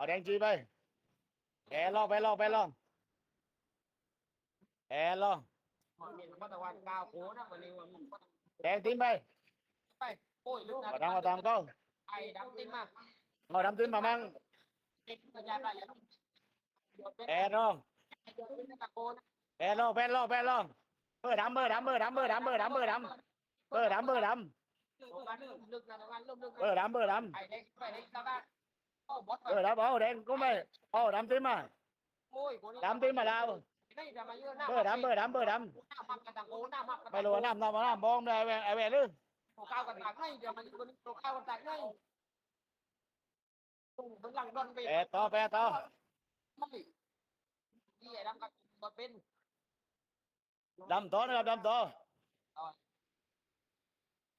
เอาแดงจีไป แอร์ลองไปลองไปลอง แอร์ลอง มันมีมาตะวันกาวโคนะมันนี่มันแดงติ้มไปไปโอ้ยลูกมาทำมาทำก็ไอ้ดำติ้มมาเอาดำติ้มมามั่งติดกระจายไปแล้วแอร์ลองแอร์ลองแปดลองแปดลองเบอร์ดำเบอร์ดำเบอร์ดำเบอร์ดำเบอร์ดำเบอร์ดำเบอร์ดำเบอร์ดตรงกันลึกนะตรงกันลึกลึกำเบอร์ดำเบอร์ดไอ้เด็กไปเด็กตะบ้าน โอ้บอสำเบอร์ดำเอาแดงก็ไม่เอาดำติ้มมาโอ้ยคนดำติ้มมาแล้วนี่จะมาเยอะหน้าเบอร์ดำเบอร์ดำเบอร์ดหน้ามักกันตะโกนหน้ามักำไม่รู้ว่าน้ำน้ำน้ำบองได้ไอ้ไอ้แม่ลือตัวข้าวกันตักให้เดี๋ยวมันคนตัวข้าวกันตักให้ตุ้งเป็นหลังดอนไปแปดต่อแปดต่อไม่นี่ไอ้ดำกับตัวเป็นดำต่อนะครับดำต่อ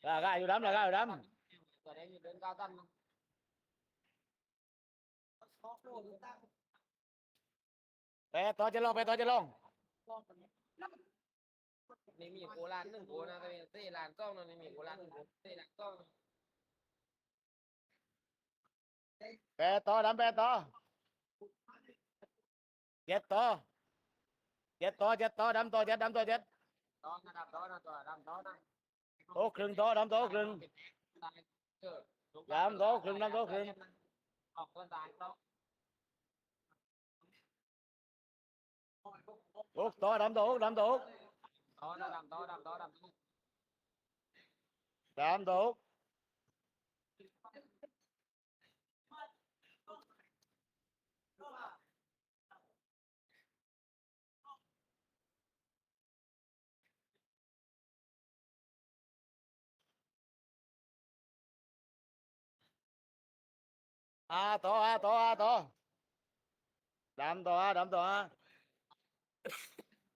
ลากาอยู่ดำลากาอยู่ดตัวเด็กเดินก้าวตันำ แปดต่อจะลงแปดต่อจะลงนี่มีโคราชหนึ่งโคนะแต่เต้ลานต้องนั่นนี่มีโคราชหนึ่งเต้ลานต้องแปดต่อดำแปดต่อเจ็ดต่อเจ็ดต่อเจ็ดต่อดำต่อเจ็ดดำต่อเจ็ดตอนนะดับตอนนะตัวดำตอนนะโต๊ะครึ่งโต๊ะดำโต๊ะครึ่งดำโต๊ะครึ่งดำโต๊ะครึ่งออกก็ตายต้อ งโต๊ะต่อดำโต๊ะดำโต๊ะตอนนะดำตอน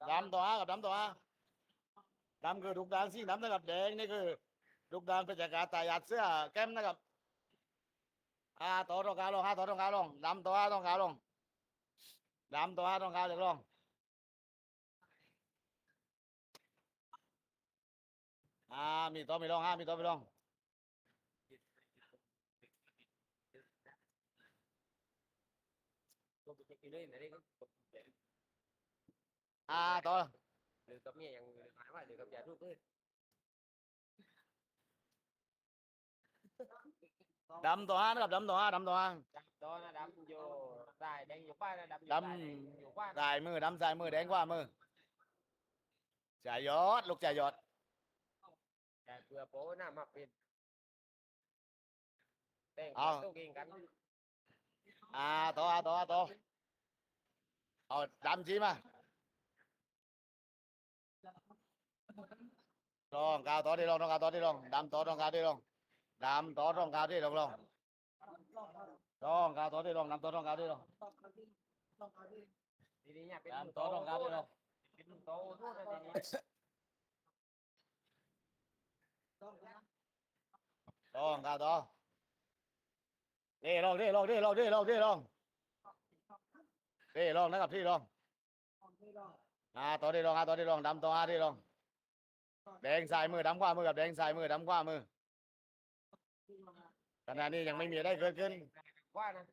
ดำต่ออ่าต่ออ่าต่อดำต่ออ่าดำต่ออ่าดำต่ออ่ากับดำต่อดำคือลูกดางสีดำนะครับแดงนี่คือลูกดางเป็นจากกาตายาดเสื้อแก้มนะครับอ่าต่อตรงกางลงอ่าต่อตรงกางลงดำต่ออ่าตรงกางลงดำต่ออ่าตรงกางเด็กลงอ่ามีต่อมีลงอ่ามีต่อมีลงลงไปเช็คเลยนะนี่ก็ อ่าต่อหรือกับเมียยังหมายว่าหรือกับยาทุกข์เลยดำต่ออ่านะครับดำต่ออ่าดำต่ออ่าดำตอนนะดำอยู่ใต้แดงอยู่ป้านะดำดำอยู่ป้าสายมือดำสายมือแดงกว่ามือจ่ายยอดลูกจ่ายยอดแต่เพื่อโป้หน้ามาเป็นแต่งเอาตัวเก่งกันอ่าต่ออ่าต่ออ่าต่อเอาดำจีมา ลองกาวต่อที่ลองต้องกาวต่อที่ลองดำต่อต้องกาวที่ลองดำต่อต้องกาวที่ลองลองต้องกาวต่อที่ลองดำต่อต้องกาวที่ลองดำต่อต้องกาวที่ลองเป็นโตทุกนะทีนี้ต้องกาวต่อเด้ลองเด้ลองเด้ลองเด้ลองเด้ลองเด้ลองนะครับที่ลองอ่าต่อที่ลองอ่าต่อที่ลองดำต่ออ่าที่ลอง แดงสายมือดำขวามือกับแดงสายมือดำขวามือขณะนี้ยังไม่มีอะไรเกิดขึ้น ว่านะ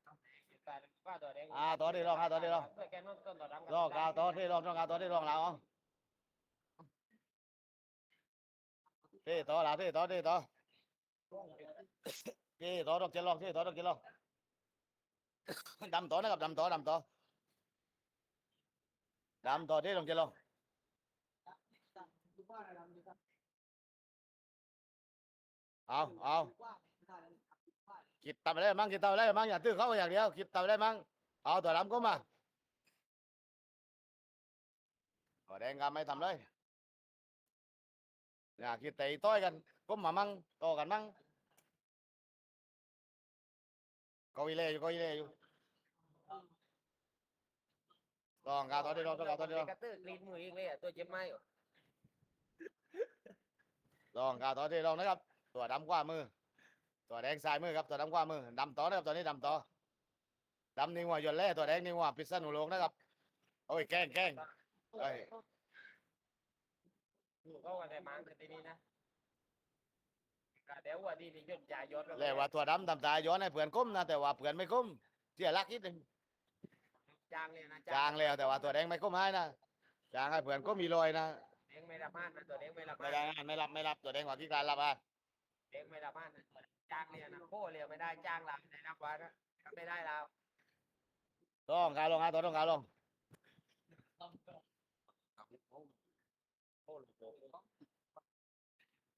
แต่ว่าตัวแดงอ่าต่อที่ลองอ่าต่อที่ลองแกนต้นต้นต่อดำลองกาวต่อที่ลองต้องกาวต่อที่ลองแล้วเอาที่ต่อแล้วที่ต่อที่ต่อที่ต่อต้องเจลองที่ต่อต้องเจลองดำต่อนะครับดำต่อดำต่อดำต่อที่ลองเจลอง เอาเอาคิดทำอะไรมั่งคิดทำอะไรมั่งอย่าตื้อเขาอย่างเดียวคิดทำอะไรมั่งเอาตัวดำก็มาก็แดงกันไม่ทำเลยอย่าคิดตีต้อยกันก้มมามั่งโตกันมั่งก็อีเล่อยู่ก็อีเล่อยู่ลองกาตัวที่ลองตัวกาตัวที่ลองกระตือกรีดมือเองเลยอะตัวเจ็บไหมล องกาตัวที่ลองนะครับ ตัวดำกว่ามือ ตัวแดงซ้ายมือครับตัวดำกว่ามือดำต่อนะครับตัวนี้ดำต่อดำนี่หัวหยนเล่ตัวแดงนี่หัวพิษณุโลกนะครับโอ้ยแกล้งแกล้งเอ้ยอยู่ก็ว่าแต่มังแต่ทีนี้นะกะเดี๋ยวว่าดีนี่ยศใหญ่ยศเรียกว่าตัวดำทำตายย้อนให้เพื่อนก้มนะแต่ว่าเพื่อนไม่ก้มเสียลักนิดหนึ่งจางเลยนะจางแล้วแต่ว่าตัวแดงไม่ก้มให้นะจางให้เพื่อนก็มีรอยนะ แดงไม่รับม่านนะตัวแดงไม่รับไม่ม่านได้ไม่รับไม่รับตัวแดงกว่าที่การรับอะแดงไม่รับม่านนะจางเลยนะโค้เรียวไม่ได้จางลำในนับวันนะไม่ได้แล้วต้องการลงฮะตัวต้องการลงโค้ลูก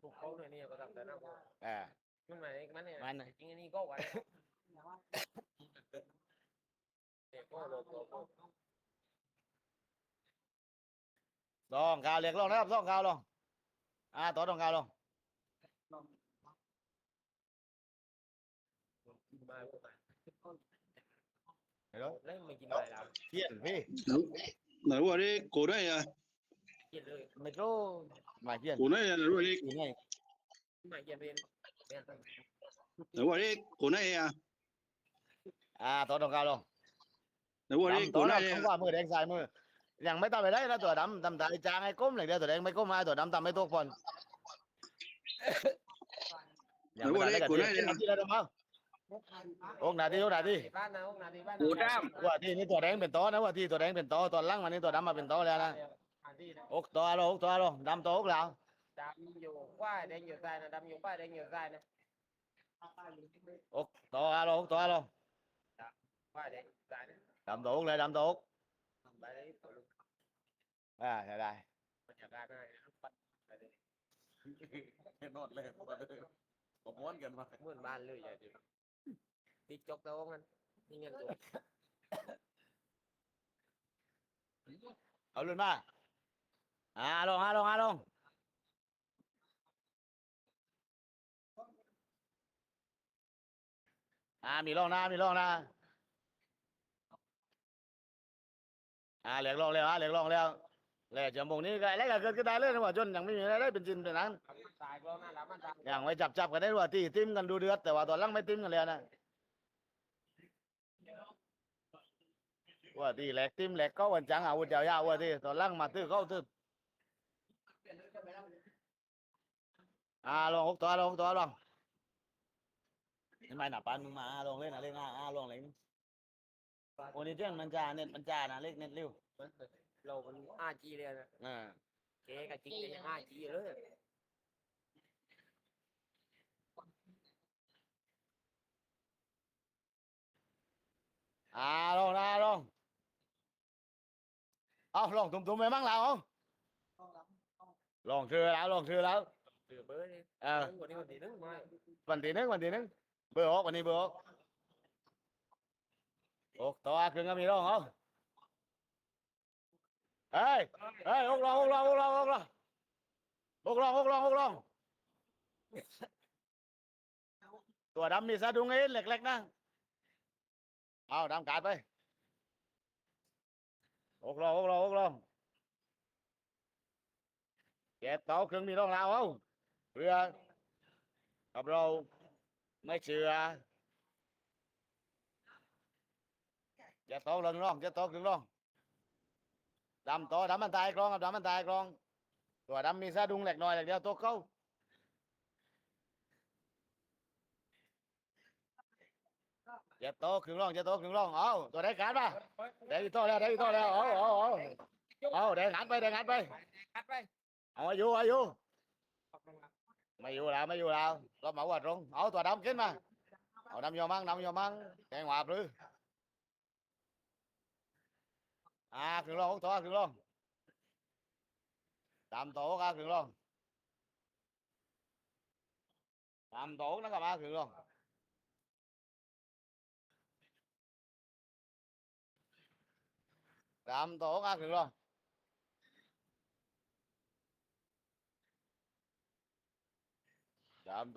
ถูกเขาเลยนี่ก็ทำแต่นับเออมันหมายมันเนี่ยมันน่ะจริงอันนี้ก็วันเด็กก็โลโก้ ลองกาวเรียกลองนะครับลองกาวลองอ่าต่อลองกาวลองเดี๋ยวแล้วไม่กินไรแล้วเทียนพี่ Nà rùa đi, cổ đây à, กินเยไม่รู้หมาเทียน cổ đây à, nà rùa đi, ยังไงไม่กินเป็นเป็น nà rùa đi, cổ อ่าต่อลองกาวลอง nà rùa đi, ต่อ cổ หน้า đây ข้า à, งขวามือแดงสายมือ ยังไม่ทำไปได้นะตัวดำดำตาจางให้ก้มเลยเดียวตัวแดงไม่ก้มมาตัวดำทำไม่ตกบอลยังไม่ได้กันทีนาทีแล้วมั้งโอ้นาทีโอ้นาทีบ้านนะห้องนาทีบ้าน古代，ว่าที่นี่ตัวแดงเป็นโตนะว่าที่ตัวแดงเป็นโตตัวล่างวันนี้ตัวดำมาเป็นโตแล้วนะนาทีนะอกตัวลงอกตัวลงดำตัวอกแล้วดำอยู่ฝ้ายแดงอยู่ใต้นะดำอยู่ฝ้ายแดงอยู่ใต้นะอกตัวลงอกตัวลงฝ้ายแดงใต้นะดำตัวอกเลยดำตัวอ อ่าใช่ได้ มันจะการง่ายปัดไปเลยนอนเลยผมม้วนกันมาเหมือนบ้านเลยอย่าดูติดจกตัวงั้นนี่เงินตัวเอาลุ้นมาอ่าลงอ่าลงอ่าลงอ่ามีลงนะมีลงนะอ่าเหลืองลงแล้วอ่าเหลืองลงแล้ว แล้วจมูกนี้ก็อะไรก็เกิดขึ้นได้เลยนะว่าจนยังไม่มีอะไรเป็นจริงเป็นนั้นตายก็น่ารักมันตายยังไม่จับจับกันได้ว่าที่ติ้มกันดูเดือดแต่ว่าตอนหลังไม่ติ้มกันแล้วนะว่าที่แหลกติ้มแหลกก็วันจังอาวุธยาวๆว่าที่ตอนหลังมาตื้อเข้าตื้ออ่าลงหกตัวลงหกตัวลงทำไมหนาปานมึงมาอ่าลงเล่นนะเล่นอ่าอ่าลงเลยโอ้นี่เจ้ามันจาเน็ตมันจานะเล็กเน็ตเร็ว เรามัน 5G เลยนะอ่าเจ๊กับจริงจะยัง 5G เลยอ่าลงนะลงเอาลงตุ่มๆไปมั่งเราเอาลงชื่อแล้วลงชื่อแล้วเดือเบอร์เลยเออวันนี้วันที่หนึ่งมาวันที่หนึ่งวันที่หนึ่งเบอร์หกวันนี้เบอร์หกหกตัวครึ่งก็มีร้องเหรอ เฮ้ยเฮ้ยหกลองหกลองหกลองหกลองหกลองหกลองหกลองตัวดำมีสะดุ้งเอ็นเล็กๆนะเอาดำกาดไปหกลองหกลองหกลองเจ็ดตัวครึ่งมีร้องแล้วเอาเพื่อกับเราไม่เชื่อจะโตลงร่องจะโตขึ้นร่อง ดำโตดำมันตายกลองกับดำมันตายกลอง ตัวดำมีสะดุ้งเล็กน้อยเล็กเดียวตัวเขาจะโตขึ้นร่องจะโตขึ้นร่องเอาตัวได้การป่ะได้อีกโตแล้วได้อีกโตแล้วเอาเอาเอาเอาได้งานไปได้งานไปคัดไปเอาอายุอายุขอบคุณครับไม่อยู่แล้วไม่อยู่แล้วรถเหมาวัดลงเอาตัวดำขึ้นมาเอาดำยอมั่งดำยอมั่งแกงหวาบหรืออ่าขึ้นลงหกตัวขึ้นลงตามโต๊ะอ่ะขึ้นลงตามโต๊ะนะครับอะขึ้นลงตามโต๊ะอะขึ้นลงตามโ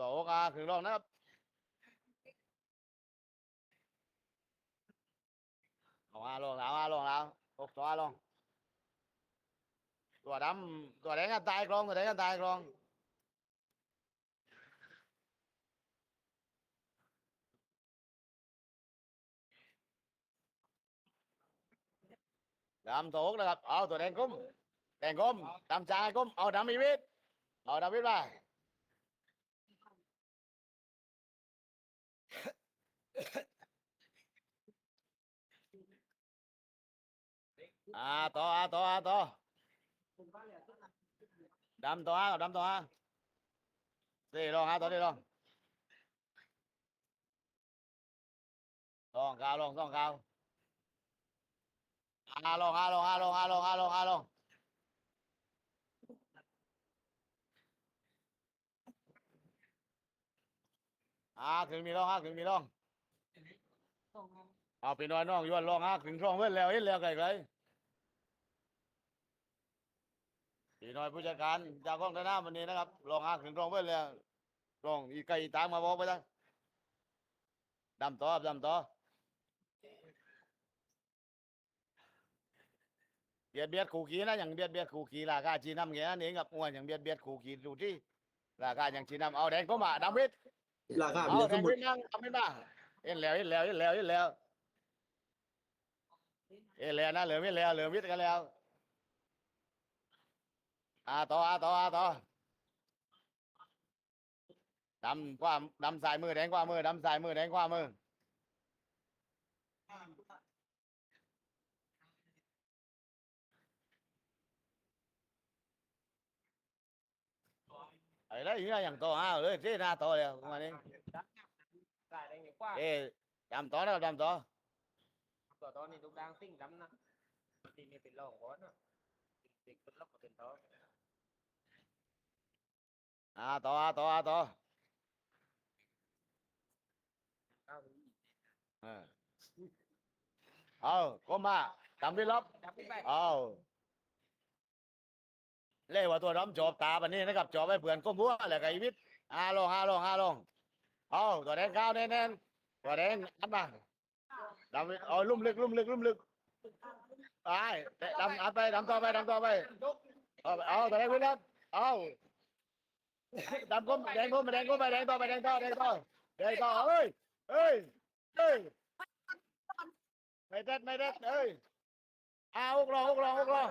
ต๊ะอะขึ้นลงนะครับเอาอะลงแล้วอะลงแล้วหกตัวลง ตัวดำตัวแดงกันตายกลองตัวแดงกันตายกลองดำโต๊ะนะครับ เอาตัวแดงกุ้มแดงกุ้มดำจางกุ้มเอาดำมีวิทย์เอาดำวิทย์ม อ่าต่ออ่าต่ออ่าต่อดำต่ออะดำต่ออะสี่ลองอะต่อดีลองลองกาวลองสองกาวอาลองอาลองอาลองอาลองอาลองอาลองอาถึงมีลองอะถึงมีลองเอาไปนอนน้องอยวนลองอะถึงช่องเว้นแล้วเห็นแล้วไกลไกล พี่น้อยผู้จัดการจากกองทหารวันนี้นะครับลองอะถึงช่องเว้นแล้วลองอีไก่อีตามมาบอกไปจ้ะดำต่อครับดำต่อเบียดเบียดขู่ขีนะอย่างเบียดเบียดขู่ขีราคาจีนำแค่นั้นเองกับอ้วนอย่างเบียดเบียดขู่ขีดูที่ราคาอย่างจีนำเอาแดงก็มาดำวิทย์ราคาเอาเบียร์แดสงมุวิดทย์นั่งดำวิทย์มาเอ็นแล้วเอ็นแล้วเอ็นแล้วเอ็นแล้วเอ็นแล้วนะเหลือไม่แล้วเหลือวิทย์กันแล้ว à to à to à to. Đâm qua, đâm dài mưa đánh qua mưa, đâm dài mưa đánh qua mưa. Ở đấy như là chẳng to à rồi thế là to rồi mà đi. Ê, đâm to đâu đâm to. To to này tôi đang tính lắm nè. Thì mình phải lo quá nữa tính tính lốc của tiền to. อ่าต่อต่อต่อเออเอาก้มมาทำดิลบเอาเล่ว่าตัวน้ำจอบตาปันนี้นะครับจอบไปเปื่อนก้มหัวอะไรกันอีวิทห้าลงห้าลงห้าลงเอาตัวแดงก้าวแน่นๆตัวแดงอันมาดำเอาลุ่มลึกลุ่มลึกลุ่มลึกไปดำอัดไปดำต่อไปดำต่อไปเอาตัวแดงไปแล้วเอา ดำก้มแดงก้มแดงก้มแดงต่อไปแดงต่อแดงต่อแดงต่อเอ้ยเอ้ยเอ้ยไม่เด็ดไม่เด็ดเอ้ยเอาอุกลองอุกลองอุกลอง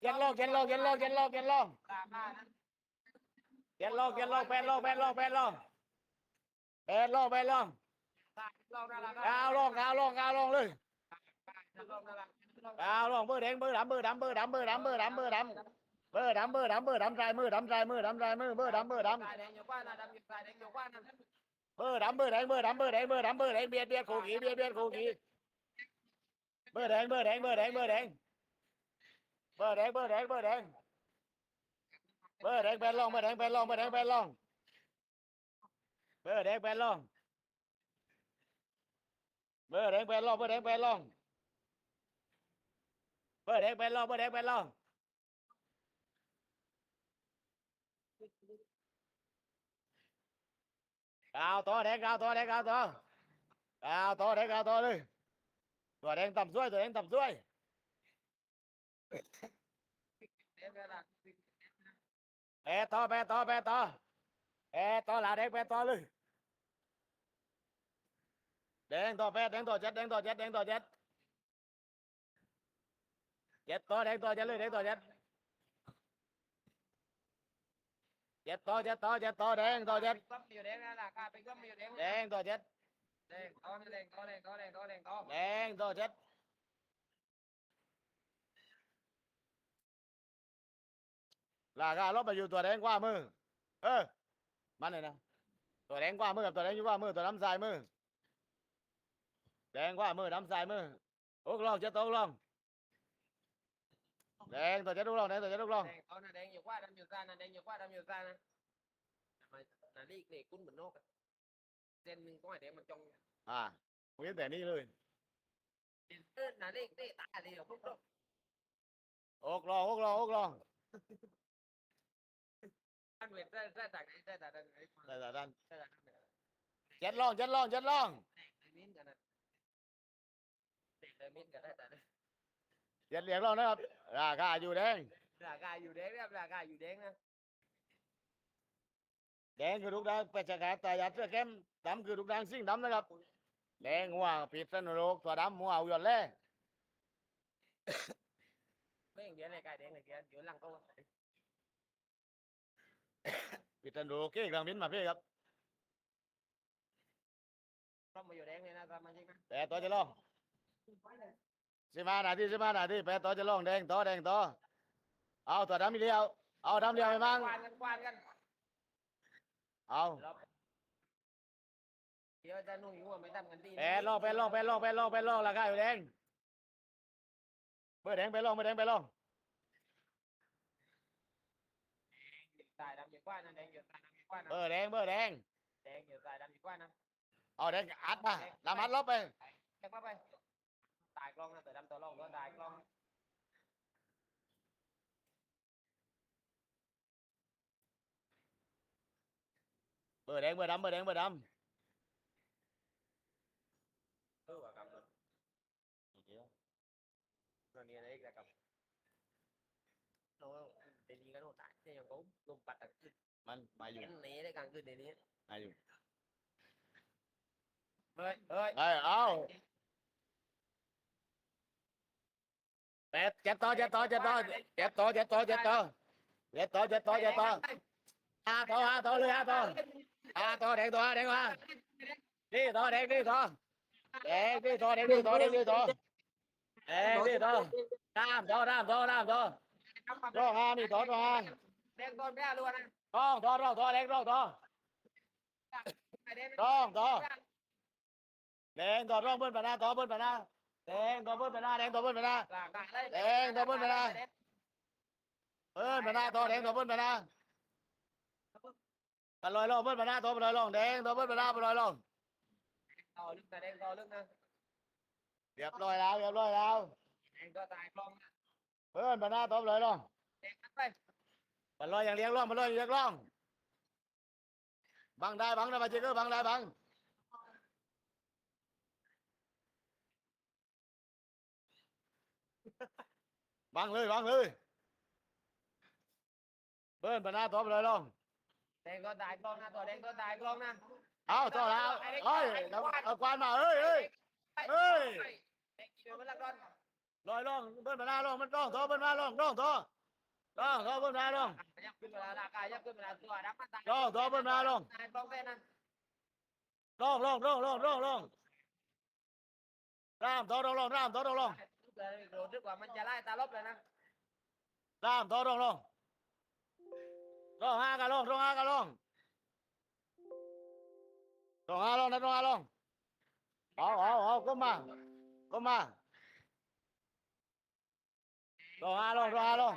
เย็นลองเย็นลองเย็นลองเย็นลองเย็นลองเย็นลองเย็นลองแปดลองแปดลองแปดลองแปดลองแปดลองเราน่ารักเอาลองเอาลองเอาลองเลยเราน่ารักเอาลองเบอร์แดงเบอร์ดำเบอร์ดำเบอร์ดำเบอร์ดำเบอร์ดำเบอร์ดำ เบอร์ดำเบอร์ดำเบอร์ดำใจมือดำใจมือดำใจมือเบอร์ดำเบอร์ดำสายแดงอยู่กว่านะดำอยู่สายแดงอยู่กว่านะเบอร์ดำเบอร์แดงเบอร์ดำเบอร์แดงเบอร์ดำเบอร์แดงเบียดเบียดขู่ขีเบียดเบียดขู่ขีเบอร์แดงเบอร์แดงเบอร์แดงเบอร์แดงเบอร์แดงเบอร์แดงเบอร์แดงเบอร์แดงแปดลองเบอร์แดงแปดลองเบอร์แดงแปดลองเบอร์แดงแปดลองเบอร์แดงแปดลองเบอร์แดงแปดลองเบอร์แดงแปดลองเบอร์แดงแปดลอง cao to đen cao to đen cao to. Cao to đen cao to đi rồi đen tầm dưới rồi đen tầm dưới bé to bé to bé to. Bé to là đen, bé to đi đen to, bé, đen to chết, đen to chết, đen to chết. Chết to, đen to chết đi đen to chết. เจ็ดต่อเจ็ดต่อเจ็ดต่อแดงต่อเจ็ด Bị มอยู่แดงนะลา ra là cả bị cướp nhiều đen แดงต่อเจ็ด đen to đen to đen to đen to đen to แดงต่อเจ็ด ลากาลบไปอยู่ตัวแดงกว่ามือ เออ มันเลยนะ ตัวแดงกว่ามือกับตัวแดงอยู่กว่ามือตัวน้ำใสมือ แดงกว่ามือน้ำใสมือโอ้กลองเจ็ดต่อโอ้กลอง đen tôi chết đúng không đen tôi chết đúng không đen nè nhiều quá đâm nhiều ra nè đen nhiều quá đâm nhiều ra nè. Mà là đi để cún mình nốt đen mình có phải để mà trong à không biết để đi luôn. Đen tên là đi để ta đi không đâu ốc lo ốc lo ốc lo. Anh Việt ra ra đằng này ra đằng này. Ra chết lon chết lon chết lon. เนี่ยเจ็ดเหลียงลองนะครับราคาอยู่แดงราคาอยู่แดงเนี่ยราคาอยู่แดงนะแดงคือลูกดังเป็ดชะกาตายาเสื้อเข้มดำคือลูกดังซิ่งดำนะครับแดงหัวปิดสนุโลกตัวดำหัวเอาหยดเล่ไม่อย่างเดียวเลยกายแดงเลยเดียวเดี๋ยวหลังก็ปิดสนุโลกเก่งกลางบินมาพี่ครับต้องมาอยู่แดงเลยนะตามมาจริงนะแต่ตัวจะลอง สิมานาทีสิมานาทีแปดต่อจะลงแดงต่อแดงต่อเอาตัวดำอีเดียวเอาดำเดียวไปมั่งกวานกันกวานกันเอารอบเดี๋ยวจะนุ่งหัวไม่ทำกันดีแปดลงแปดลงแปดลงแปดลงแปดลงราคาอยู่แดงเบอร์แดงไปลงเบอร์แดงไปลงตายดำอยู่กว่านะแดงอยู่ตายดำอยู่กว่านะเบอร์แดงเบอร์แดงแดงอยู่ตายดำอยู่กว่านะเอาแดงอัดมาดำอัดลบไปแจ็คเข้าไป đài con từ đâm tổ lông có đài con bờ đen bờ đâm bờ đen bờ đâm ừ, bà cầm rồi rồi nghe đấy là cầm nó để đi cái đồ tải thì nó có lùng bạch đặc mình mày dùng cái này đấy càng cứ để đi mày dùng ơi ơi ơi ao แล้วครับเราเดี๋ยวนี้ก็โน่นตายเนี่ยยังก็ลมปัดตะขึ้นำมันมาอยู่เห็นหนีได้กลางคืนเดี๋ยวนี้มาอแจ็ดต่อเจ็ดต่อเจ็ดต่อเจ็ดต่อเจ็ดต่อเจ็ดต่อเจ็ดต่อเจ็ดต่อเจ็ดต่อห้าต่อห้าต่อเลยห้าต่อห้าต่อแดงต่อแดงมานี่ต่อแดงนี่ต่อแดงนี่ต่อแดงนี่ต่อแดงนี่ต่อแดงนี่ต่อน้ำต่อน้ำต่อน้ำต่อร้องห้านี่ต่อร้องห้าแดงโดนแพ้ล้วนนะร้องต่อร้องต่อแดงร้องต่อร้องต่อแดงต่อร้องเบิ้ลปะนาต่อเบิ้ลปะนา แดงต่อเบิ้ลปะนาแดงต่อเบิ้ลปะนาหลากได้แดงตัวบนไปนะเบิ้ลปะนาต่อแดงต่อเบิ้ลปะนาปะลอยลงเบิ้ลปะนาต่อปะลอยลงแดงต่อเบิ้ลปะนาปะลอยลงต่อลึกแต่แดงต่อลึกนะเรียบร้อยแล้วเรียบร้อยแล้วแดงก็ตายกล้องเบิ้ลปะนาต่อปะลอยลงแดงไปปะลอยอย่างเลี้ยงล่องปะลอยอย่างเลี้ยงล่องบังได้บังได้มาเจ๊ก็บังได้บัง บังเลยบังเลย เบิ้ลปะนาต่อปะลอยลงแดงก็ตายกล้องนะตัวแดงก็ตายกล้องนะเอาต่อแล้วเฮ้ยเอาควานมาเฮ้ยเฮ้ย เฮ้ย แดงกินมันละก้อนลอยลงเบิ้ลมาหน้าลงมันต้องโตเบิ้ลมาลงต้องโตต้องโตเบิ้ลมาลงยับขึ้นมาละกายยับขึ้นมาตัวดับมันตายลงโตเบิ้ลมาลงตายกล้องแค่นั้นลงลงลงลงลงลงร่ามโตลงลงร่ามโตลงลง เลยรู้สึกว่ามันจะไล่ตาลบเลยนะร่ามโตลงลงลงห้ากันลงลงห้ากันลงลงห้าลงนะลงห้าลงเอาเอาเอาก็มาก็มาลงห้าลงลงห้าลง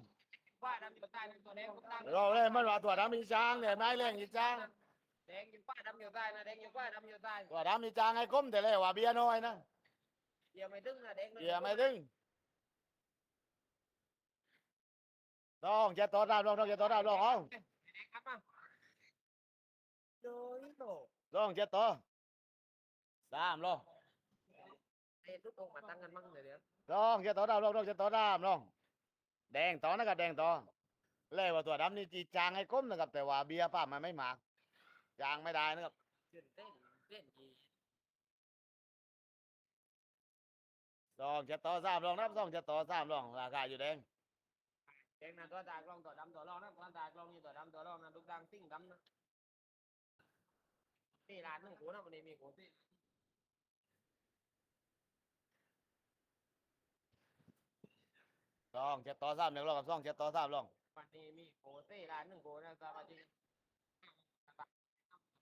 ว่าดำอยู่ใต้ตัวแดงก็ตายเราเลยมันว่าตัวดำมีจางเนี่ยไม้เลี้ยงอีจางแดงอยู่ป้าดำอยู่ใต้นะแดงอยู่ป้าดำอยู่ใต้ตัวดำมีจางไอ้ก้มแต่เลยว่าเบียน้อยนะ เดี๋ยวไม่ดึงนะแดงเบียร์ไม่ถึงต้องจะต่อดามลงต้องจะต่อดามลงเอาครับมาโดยโตลงจะต่อสามลงเอ็นทุกองมาตั้งกันมั่งเดี๋ยวต้องจะต่อดามลงต้องจะต่อดามลงแดงต่อนะครับแดงต่อเลยว่าตัวดำนี่จีจางไอ้ก้มนะครับ แต่ว่าเบียร์ป้ามันไม่มากจางไม่ได้นะครับเต้นเต้นเต้น จีต้องจะต่อสามลงนะครับต้องจะต่อสามลงราคาอยู่แดงแดงนะตัวตายกล้องตัวดำตัวรองนะตัวตายกล้องนี่ตัวดำตัวรองนะลูกดังซิ่งดำนะนี่ร้านหนึ่งกูนะวันนี้มีกูที่ต้องจะต่อสามหนึ่งลงกับต้องจะต่อสามลงวันนี้มีกูที่ร้านหนึ่งกูนะสวัสดี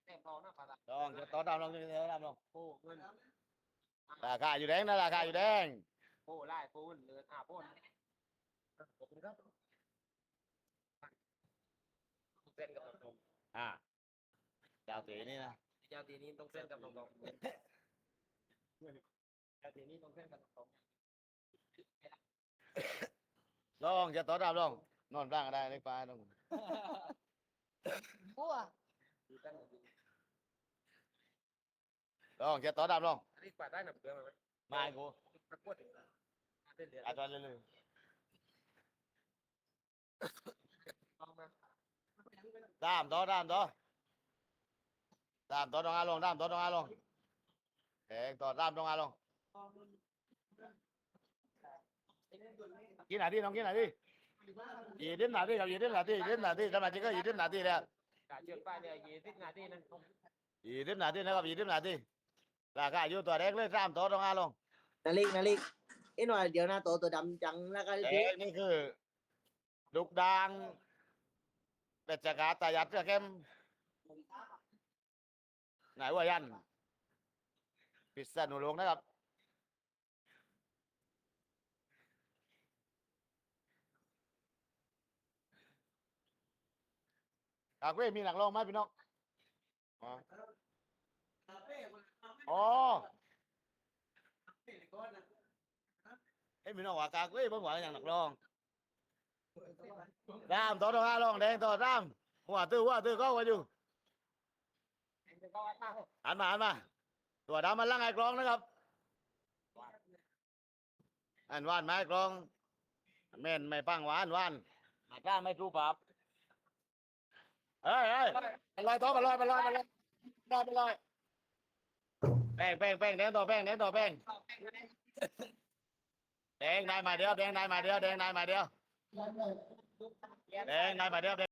เต็มรองนะภาษาต้องจะต่อดามลงจะต่อดามลงปูเงิน ราคาอยู่แดงนะราคาอยู่แดงปูไล่ปูนเลือดอาปูนขอบคุณครับเส้นกับตรงอ่าเจ้าตีนี่นะๆเจ้าทีนี้ต้องเส้นกับตรงๆเจ้าทีนี้ต้องเส้นกับตรงลงจะต่อดามลงนอนร่างก็ได้ในปลาตรงๆบัวดูตั้งแต่ ลงจะต่อดามลงอันนี้กวาดได้หนักเกินไหมมาให้กูประกวดเส้นเดือดอาจารย์เลยลองมาดามต่อดามต่อดามต่อตรงอาลงดามต่อตรงอาลงเองต่อดามตรงอาลงกินหนาที่น้องกินหนาที่ยี่สิบนาทีครับยี่สิบนาทียี่สิบนาทีสมาชิกก็ยี่สิบนาทีแล้วการเชื่อป้ายเนี่ยยี่สิบนาทีนั่นยี่สิบนาทีนะครับยี่สิบนาที ราคาอยู่ตัวแรกเลยสามต่อตรงอาลงนาฬิกนาฬิกเอ็นว่าเดี๋ยวนะตัวตัวดำจังแล้วก็แดพี่งนี่คือลูกดังเป็ดจกาตายัดเสื้อเข้มไหนว่ายันพิษณุโลกนะครับกากเว้ยมีหนักร้องไหมพี่น้องอ๋ออ๋อ เอ้ยพี่น้องว่ากากเว้ยเพิ่งว่าอย่างหนักร้องดามต่อต่อห้าร้องแดงต่อดามหัวตื้อหัวตื้อก็ว่าอยู่หันมาหันมาตัวดำมันล่างไอ้กลองนะครับอันว่านไม้กลองแม่นไม่ปังหวานหวานอาจารย์ไม่ทูปับเฮ้ยเฮ้ยไปลอยโต๊ะไปลอยไปลอยไปลอยไปลอยไปลอยแป้งแป้งแป้งแดงต่อแป้งแดงต่อแป้ง แดงได้มาเดียวแดงได้มาเดียวแดงได้มาเดียวแดงได้มาเดียว